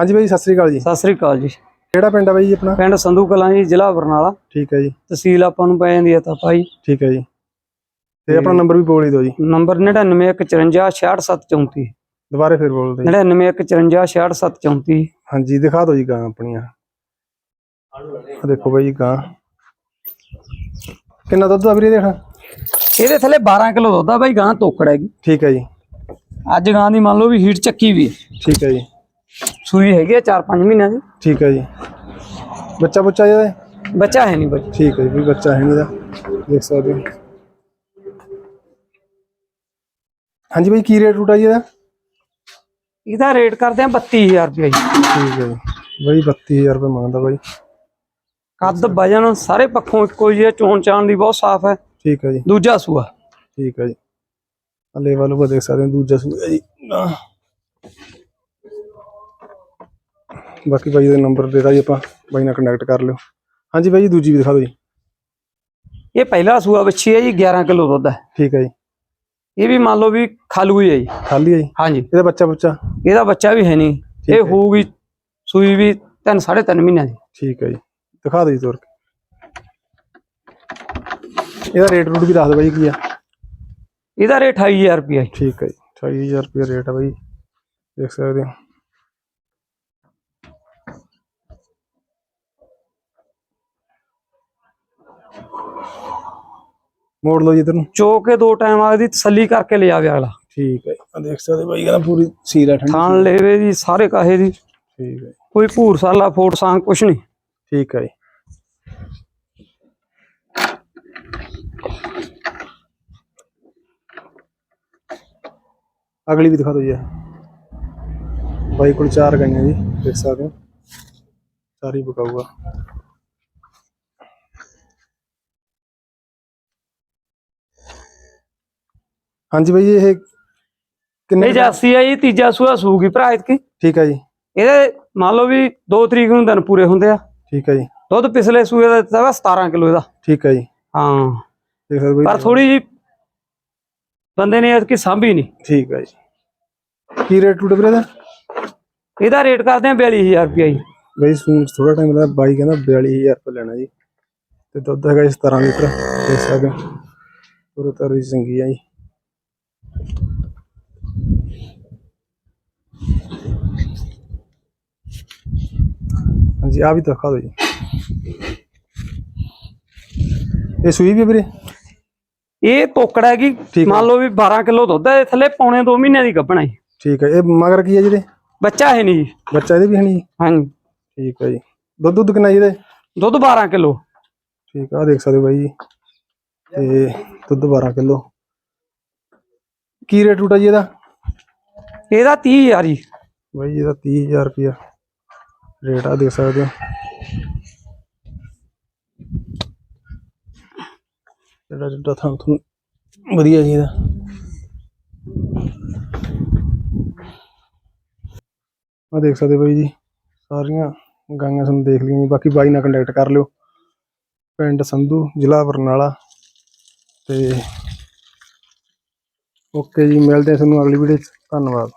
ਹਾਂਜੀ ਬਾਈ ਸਤਿ ਸ੍ਰੀ ਅਕਾਲ ਜੀ। ਸਤਿ ਸ੍ਰੀ ਅਕਾਲ ਜੀ। ਕਿਹੜਾ ਪਿੰਡ ਆ ਬਾਈ ਜੀ ਆਪਣਾ? ਪਿੰਡ ਸੰਧੂ ਕਲਾਂ ਜੀ ਜ਼ਿਲ੍ਹਾ ਬਰਨਾਲਾ। ਠੀਕ ਹੈ ਜੀ। ਤਹਿਸੀਲ ਆਪਾਂ ਨੂੰ ਪੈ ਜਾਂਦੀ ਹੈ ਤਾਂ ਭਾਈ। ਠੀਕ ਹੈ ਜੀ। ਤੇ ਆਪਣਾ ਨੰਬਰ ਵੀ ਬੋਲ ਹੀ ਦਿਓ ਜੀ। ਨੰਬਰ 9914566734 ਦੁਬਾਰੇ ਫਿਰ ਬੋਲ ਦਿਓ ਜੀ। 9914566734 ਹਾਂਜੀ ਦਿਖਾ ਦਿਓ ਜੀ ਗਾਂ ਆਪਣੀਆਂ। ਆ ਦੇਖੋ ਬਾਈ ਜੀ ਗਾਂ। ਕਿੰਨਾ ਦੁੱਧ ਆ ਵੀਰੇ ਦੇਖਾ ਇਹਦੇ ਥੱਲੇ 12 ਕਿਲੋ ਦੁੱਧ ਆ ਬਾਈ ਗਾਂ ਤੋਕੜ ਹੈਗੀ। ਠੀਕ ਹੈ ਜੀ। ਅੱਜ ਗਾਂ ਦੀ ਮੰਨ ਲਓ ਵੀ ਹੀਟ ਚੱਕੀ ਵੀ ਹੈ। ਠੀਕ ਹੈ ਜੀ। ਸੂਈ ਹੈਗੀ ਆ 4-5 ਮਹੀਨਿਆਂ ਦੀ। ਠੀਕ ਹੈ ਜੀ। ਬੱਚਾ ਬੁੱਚਾ ਜਿਹਦਾ ਬੱਚਾ ਹੈ ਨਹੀਂ ਬਾਈ। ਠੀਕ ਹੈ ਜੀ ਵੀ ਬੱਚਾ ਹੈ ਨਹੀਂ ਦਾ ਦੇਖ ਸਕਦੇ ਹੋ। ਹਾਂਜੀ ਬਾਈ ਕੀ ਰੇਟ ਰੂਟ ਆ ਜੀ ਇਹਦਾ? ਇਹਦਾ ਰੇਟ ਕਰਦੇ ਆ 32000 ਰੁਪਏ ਜੀ। ਠੀਕ ਹੈ ਜੀ। ਬਾਈ 32000 ਰੁਪਏ ਮੰਗਦਾ ਬਾਈ। ਕੱਦ ਵਜਨ ਸਾਰੇ ਪੱਖੋਂ ਇੱਕੋ ਜਿਹੀ ਹੈ ਚੋਣ ਚਾਣ ਦੀ ਬਹੁਤ ਸਾਫ਼ ਹੈ। ਠੀਕ ਹੈ ਜੀ। ਦੂਜਾ ਸੂਆ। ਠੀਕ ਹੈ ਜੀ। ਆ ਲੈਵਲ ਉਹ ਦੇਖ ਸਕਦੇ ਹੋ ਦੂਜਾ ਸੂਆ ਜੀ। ਬਾਕੀ ਬਾਈ ਦਾ ਨੰਬਰ ਦੇਤਾ ਜੀ ਆਪਾਂ ਬਾਈ ਨਾਲ ਕੰਟੈਕਟ ਕਰ ਲਿਓ। ਹਾਂਜੀ ਬਾਈ ਜੀ ਦੂਜੀ ਵੀ ਦਿਖਾ ਦਿਓ ਜੀ। ਇਹ ਪਹਿਲਾ ਸੂਆ ਬੱਚੀ ਹੈ ਜੀ 11 ਕਿਲੋ ਦੁੱਧ ਹੈ। ਠੀਕ ਹੈ ਜੀ। ਇਹ ਵੀ ਮੰਨ ਲਓ ਵੀ ਖਾਲੂ ਹੀ ਹੈ ਜੀ। ਖਾਲੀ ਹੈ ਜੀ। ਹਾਂਜੀ। ਇਹਦਾ ਬੱਚਾ ਬੁੱਚਾ? ਇਹਦਾ ਬੱਚਾ ਵੀ ਹੈ ਨਹੀਂ। ਇਹ। ਹੋਊਗੀ ਸੂਈ ਵੀ ਤਿੰਨ ਸਾਢੇ ਤਿੰਨ ਮਹੀਨਿਆਂ ਦੀ। ਠੀਕ ਹੈ ਜੀ। ਦਿਖਾ ਦਿਓ ਜੀ ਤੋਰ ਕੇ। ਇਹਦਾ ਰੇਟ ਰੂਟ ਵੀ ਦੱਸ ਦਿਓ ਬਾਈ ਕੀ ਆ। ਇਹਦਾ ਰੇਟ 28000 ਰੁਪਏ ਠੀਕ ਹੈ ਜੀ। 28000 ਰੁਪਏ ਰੇਟ ਹੈ ਬਾਈ। ਦੇਖ ਸਕਦੇ ਹੋ। ਮੋੜ ਲਓ ਜੀ ਇਧਰ ਨੂੰ। ਚੋ ਕੇ ਦੋ ਟਾਈਮ ਆ ਦੀ ਤਸੱਲੀ ਕਰਕੇ ਲੈ ਜਾਵੇ ਅਗਲਾ। ਠੀਕ ਹੈ ਜੀ। ਆਹ ਦੇਖ ਸਕਦੇ ਬਾਈ ਕਹਿੰਦਾ ਪੂਰੀ ਹੈ ਠੰਡੀ ਥਾਣ ਲੈਵੇ ਦੀ ਸਾਰੇ ਕਾਹੇ ਦੀ। ਠੀਕ ਹੈ ਜੀ, ਕੋਈ ਭੂਰ ਸਾਲਾ ਫੋਟ ਸਾਂ ਕੁਛ ਨਹੀਂ। ਠੀਕ ਹੈ ਜੀ। ਅਗਲੀ ਵੀ ਦਿਖਾ ਦਿਓ ਜੀ। ਬਾਈ ਕੋਲ ਚਾਰ ਗਾਈਆਂ ਜੀ ਦੇਖ ਸਕਦੇ ਹੋ। ਸਾਰੀ ਬਕਾਊਗਾ ਹਾਂਜੀ ਬਾਈ ਇਹ ਕਿੰਨੇ ਇਹ ਜਾਸੀ ਆ ਜੀ ਤੀਜਾ ਸੂਆ ਸੂਗੀ ਭਰਾ ਇਤਕੀ। ਠੀਕ ਹੈ ਜੀ। ਇਹਦੇ ਮੰਨ ਲਓ ਵੀ 2 ਤਰੀਕ ਨੂੰ ਦਿਨ ਪੂਰੇ ਹੁੰਦੇ ਆ। ਠੀਕ ਹੈ ਜੀ। ਦੁੱਧ ਪਿਛਲੇ ਸੂਏ ਦਾ ਦਿੱਤਾ ਵਾ 17 ਕਿਲੋ ਇਹਦਾ। ਠੀਕ ਹੈ ਜੀ। ਹਾਂ। ਦੇਖ ਪਰ ਥੋੜੀ ਜੀ ਬੰਦੇ ਨੇ ਇਤਕੀ ਸਾਂਭੀ ਨਹੀਂ ਠੀਕ ਹੈ ਜੀ। ਕੀ ਰੇਟ ਟੂਟੇ ਵੀਰੇ ਦਾ ਇਹਦਾ ਰੇਟ ਕਰਦੇ ਆ 42000 ਰੁਪਏ ਜੀ। ਬਈ ਸੂਨ ਥੋੜਾ ਟਾਈਮ ਦਾ ਬਾਈ ਕਹਿੰਦਾ 42000 ਰੁਪਏ ਲੈਣਾ ਜੀ। ਤੇ ਦੁੱਧ ਹੈਗਾ ਜੀ 17 ਲੀਟਰ ਦੇਖ ਸਕਦੇ ਪੂਰੀ ਤਰ੍ਹਾਂ ਚੰਗੀ ਆ ਜੀ। ਹਾਂਜੀ ਆ ਵੀ ਦਿਖਾ ਦਿਓ ਜੀ। ਇਹ ਸੂਈ ਵੀ ਵੀਰੇ? ਇਹ ਤੋਕੜ ਹੈਗੀ। ਮੰਨ ਲਓ ਵੀ 12 ਕਿਲੋ ਦੁੱਧ ਹੈ ਥੱਲੇ ਪੌਣੇ 2 ਮਹੀਨਿਆਂ ਦੀ ਗੱਭਣਾ ਹੈ ਠੀਕ ਹੈ ਇਹ ਮਗਰ ਕੀ ਹੈ ਜਿਹਦੇ ਬੱਚਾ ਹੈ ਨਹੀਂ ਜੀ। ਬੱਚਾ ਇਹਦੇ ਵੀ ਹੈ ਨਹੀਂ? ਹਾਂਜੀ। ਠੀਕ ਹੈ ਜੀ। ਦੁੱਧ ਦੁੱਧ ਕਿੰਨਾ ਇਹਦੇ? ਦੁੱਧ 12 ਕਿਲੋ। ਠੀਕ ਆ ਦੇਖ ਸਕਦੇ ਹੋ ਬਾਈ ਜੀ। ਤੇ ਦੁੱਧ 12 ਕਿਲੋ। ਕੀ ਰੇਟ ਆ ਜੀ ਇਹਦਾ? ਇਹਦਾ 30000 ਜੀ। ਬਾਈ ਇਹਦਾ 30000 ਰੁਪਇਆ। ਰੇਟ ਆ ਦੇਖ ਸਕਦੇ ਹੋ। ਜਿਹੜਾ ਜਿਹੜਾ ਥਾਂ ਤੁਹਾਨੂੰ ਵਧੀਆ ਜੀ ਇਹਦਾ ਆ ਦੇਖ ਸਕਦੇ ਹੋ ਬਾਈ ਜੀ, ਸਾਰੀਆਂ ਗਾਈਆਂ ਤੁਹਾਨੂੰ ਦੇਖ ਲਈਆਂ ਜੀ। ਬਾਕੀ ਬਾਈ ਨਾਲ ਕੰਟੈਕਟ ਕਰ ਲਿਓ। ਪਿੰਡ ਸੰਧੂ, ਜ਼ਿਲ੍ਹਾ ਬਰਨਾਲਾ। ਤੇ ਓਕੇ ਜੀ, ਮਿਲਦੇ ਹਾਂ ਤੁਹਾਨੂੰ ਅਗਲੀ ਵੀਡੀਓ 'ਚ। ਧੰਨਵਾਦ।